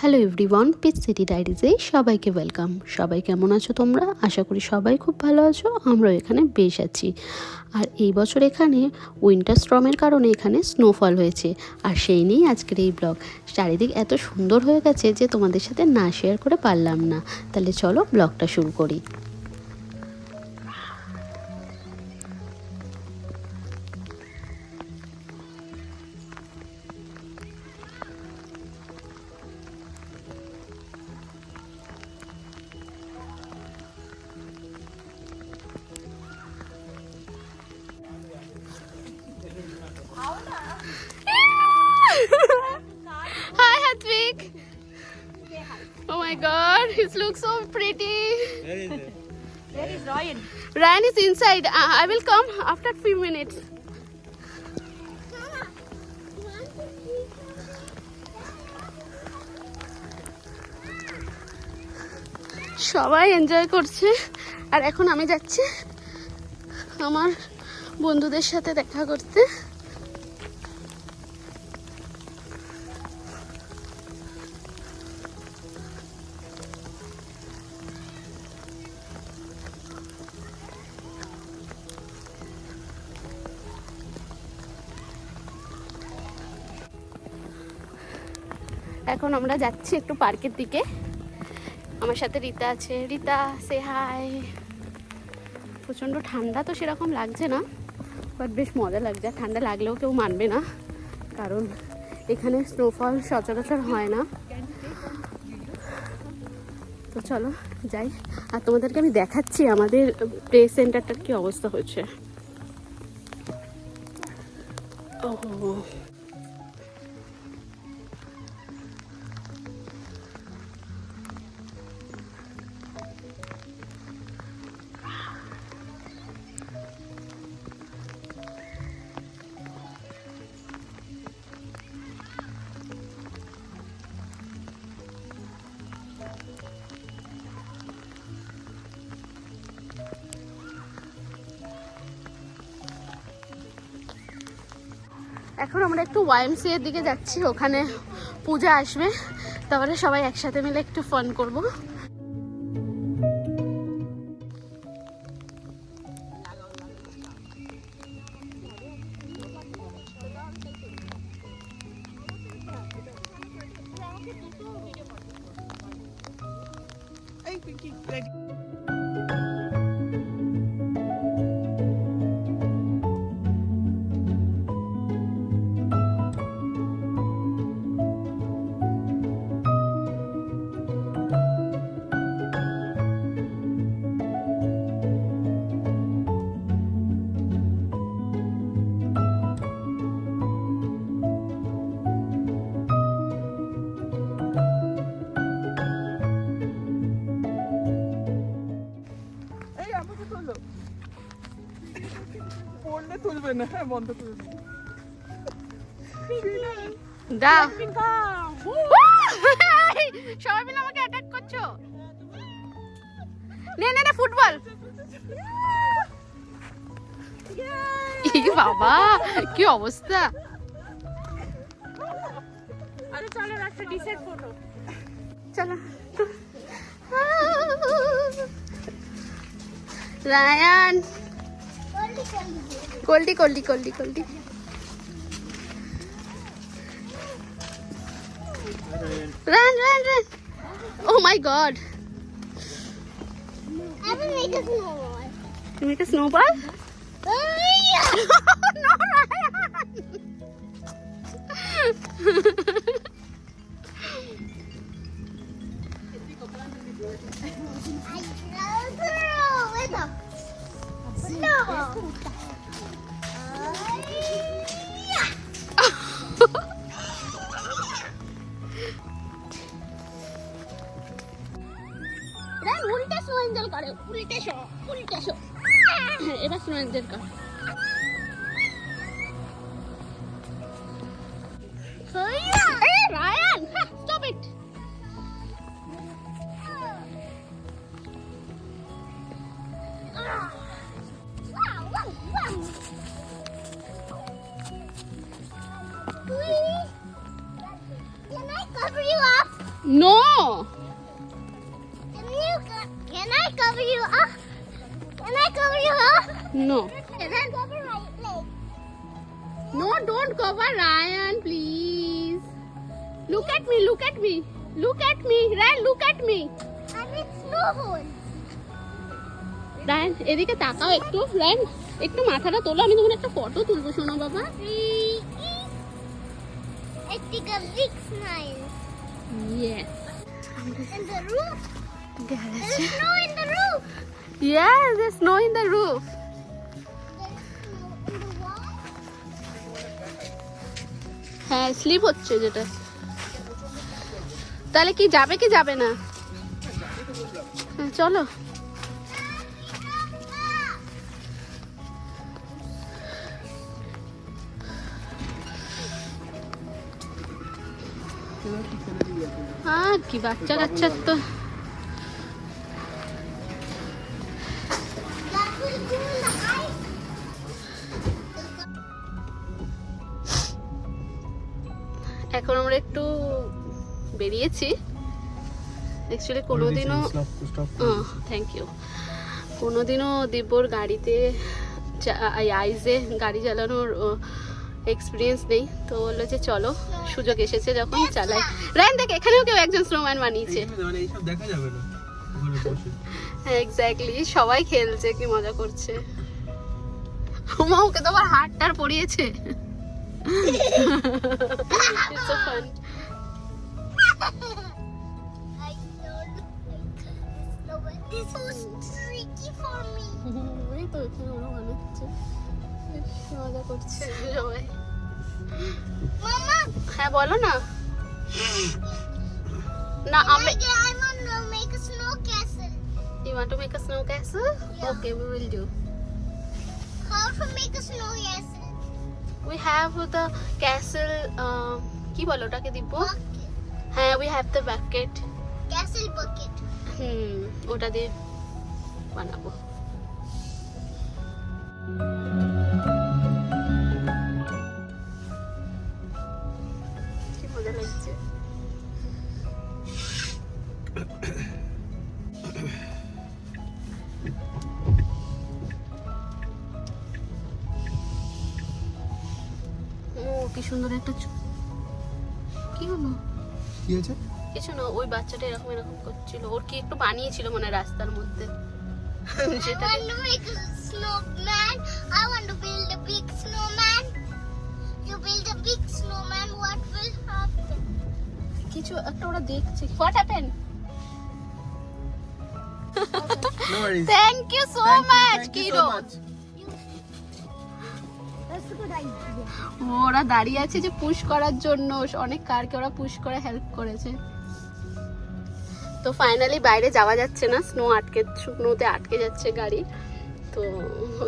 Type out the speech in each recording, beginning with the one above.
Hello everyone peach city ডায়েরিজে সবাইকে welcome সবাই কেমন আছো তোমরা? আশা করি সবাই খুব ভালো আছো, আমরাও এখানে বেশ আছি। আর এই বছর এখানে উইন্টার স্ট্রমের কারণে এখানে স্নোফল হয়েছে। আর সেই নিয়েই আজকের এই ব্লগ চারিদিক এত সুন্দর হয়ে গেছে যে তোমাদের সাথে না শেয়ার করে পারলাম না। তাহলে চলো ব্লগটা শুরু করি। Hi, Hatvik. Oh my God, he looks so pretty. Where is it? Where is Ryan? Ryan is inside. Uh, I will come after few minutes. সবাই এনজয় করছে আর এখন আমি যাচ্ছি আমার বন্ধুদের সাথে দেখা করতে এখন আমরা যাচ্ছি একটু পার্কের দিকে। আমার সাথে রীতা আছে। রীতা সে হাই প্রচণ্ড ঠান্ডা তো সেরকম লাগছে না বাট বেশ মজা লাগছে। ঠান্ডা লাগলেও কেউ মানবে না, কারণ এখানে স্নোফল সচরাচর হয় না। তো চলো যাই। আর তোমাদেরকে আমি দেখাচ্ছি আমাদের প্লে সেন্টারটার কি অবস্থা হয়েছে। ও এখন আমরা একটু ওয়াইএমসি এর দিকে যাচ্ছি ওখানে পূজা আসবে। তাহলে সবাই একসাথে মিলে একটু ফান করব। Hey, Pinky, আমাকে পড়লে তুলবে না হ্যাঁ বন্ধ করে। সবাই মিলে আমাকে অ্যাটাক করছ। নে নে নে ফুটবল বাবা কি অবস্থা? আরে চলো একটা চলো। Ryan coldie coldie coldie coldie run run run oh my god I will make a snowball. তুমি একটা snowball no Ryan I cool. Cover you up? No Can you, can I cover you up? Can I cover you up? No Can I cover my leg? No don't cover Ryan please look at me look at me look at me Ryan look at me I'm in snow hole. Ryan এদিকে তাকাও একটু Ryan একটু মাথাটা তোলো আমি তোমার একটা photo তুলবো শোনো বাবা Think a big smile. Yes And the roof. There's snow in the roof. Yes, there's snow in the roof. In. হ্যাঁ স্লিপ হচ্ছে যেটা তাহলে কি যাবে কি যাবে না হ্যাঁ, চলো আর কি বাচ্চা কাচ্চার তো. এখন আমরা একটু বেরিয়েছি। অ্যাকচুয়ালি কোনোদিনও থ্যাংক ইউ কোনোদিনও দিব্যর গাড়িতে এই গাড়ি চালানোর এক্সপিরিয়েন্স নেই। তো বলল যে চলো সুযোগ এসেছে যখন চালাই। রায়ন দেখ এখানেও কেউ একজন স্নোম্যান বানিয়েছে। মানে এইসব দেখা যাবে না ওখানে বসে। হ্যাঁ এক্স্যাক্টলি সবাই খেলছে কি মজা করছে। মা ওকে তো আবার হাতটার পড়িয়েছে It's so fun. I don't know what this was tricky for me. এই তো এখানে ওরা বানাচ্ছে মজা করছে সবাই। হ্যাঁ বলো না না আমি. You want to make a snow castle? Yeah. Okay, we will do. How to make a snow castle? We have the castle. Uh, কি বলো ওটাকে দিব হ্যাঁ we have the bucket. Castle bucket. হুম ওটা দিয়ে বানাবো কি কি সুন্দর একটা কি হলো? কি আছে কিছু না ওই বাচ্চাটা এরকম এরকম করছিল। ওর কি একটু বানিয়েছিল মানে রাস্তার মধ্যে? A snowman. I want to build a big snowman. You build a big snowman, what will happen? কিছু একটা ওরা দেখছে। What happen thank you so much কিরো ওরা দাঁড়িয়ে আছে যে পুশ করার জন্য। অনেক কারকে ওরা পুশ করে হেল্প করেছে। তো ফাইনালি বাইরে যাওয়া যাচ্ছে না স্নো আটকে শুকনোতে আটকে যাচ্ছে গাড়ি। তো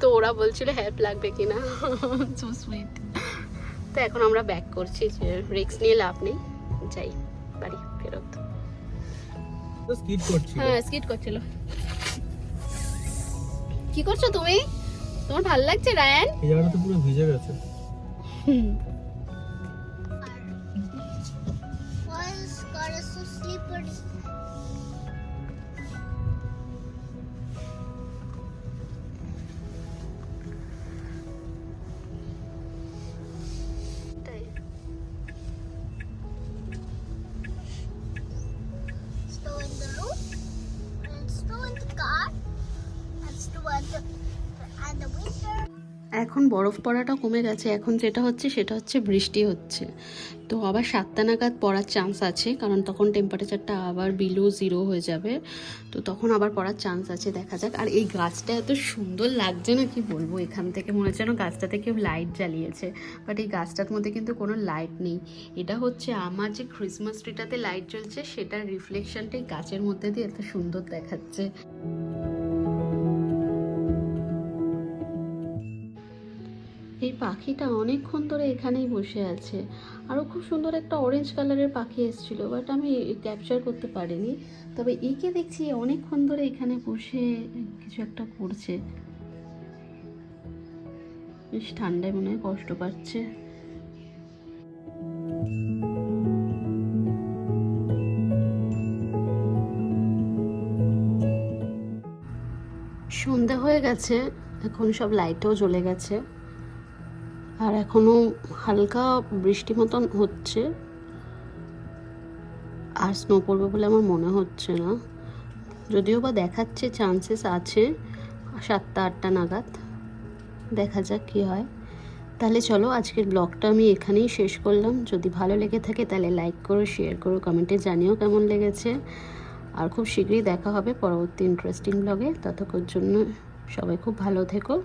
তো ওরা বলছিল হেল্প লাগবে কিনা। সো সুইট তো এখন আমরা ব্যাক করছি যে রিক্স নিয়ে লাভ নেই। যাই বাড়ি ফেরত। তো স্কিড করছি হ্যাঁ স্কিট করছিল। কি করছ তুমি? তোমার ভালো লাগছে রায়ান? এই জায়গাটা তো পুরো ভিজে গেছে। Was এখন বরফ পড়াটা কমে গেছে, এখন যেটা হচ্ছে সেটা হচ্ছে বৃষ্টি হচ্ছে। তো আবার সাতটা নাগাদ পড়ার চান্স আছে, কারণ তখন টেম্পারেচারটা আবার বিলো জিরো হয়ে যাবে। তো তখন আবার পড়ার চান্স আছে, দেখা যাক। আর এই গাছটা এত সুন্দর লাগছে না, কি বলব? এখান থেকে মনে হচ্ছে যেন গাছটাতে কেউ লাইট জ্বালিয়েছে। বাট এই গাছটার মধ্যে কিন্তু কোনো লাইট নেই। এটা হচ্ছে আমার যে ক্রিসমাস ট্রিটাতে লাইট জ্বলছে, সেটার রিফ্লেকশনটাই গাছের মধ্যে দিয়ে এত সুন্দর দেখাচ্ছে। এই পাখিটা অনেকক্ষণ ধরে এখানেই বসে আছে। আরও খুব সুন্দর একটা অরেঞ্জ কালারের পাখি এসেছিল বাট আমি ক্যাপচার করতে পারিনি। তবে একে দেখছি অনেকক্ষণ ধরে এখানে বসে কিছু একটা করছে। বেশ ঠান্ডায় মনে হয় কষ্ট পাচ্ছে। সন্ধ্যা হয়ে গেছে, এখন সব লাইটও জ্বলে গেছে। আর এখনও হালকা বৃষ্টি মতন হচ্ছে। আর স্নো পড়বে বলে আমার মনে হচ্ছে না। যদিও বা দেখাচ্ছে চান্সেস আছে সাতটা, আটটা নাগাদ। দেখা যাক কী হয়। তাহলে চলো, আজকের ব্লগটা আমি এখানেই শেষ করলাম। যদি ভালো লেগে থাকে তাহলে লাইক করো শেয়ার করো কমেন্টে জানিও কেমন লেগেছে। আর খুব শীঘ্রই দেখা হবে পরবর্তী ইন্টারেস্টিং ব্লগে ততক্ষণ জন্য সবাই খুব ভালো থেকো।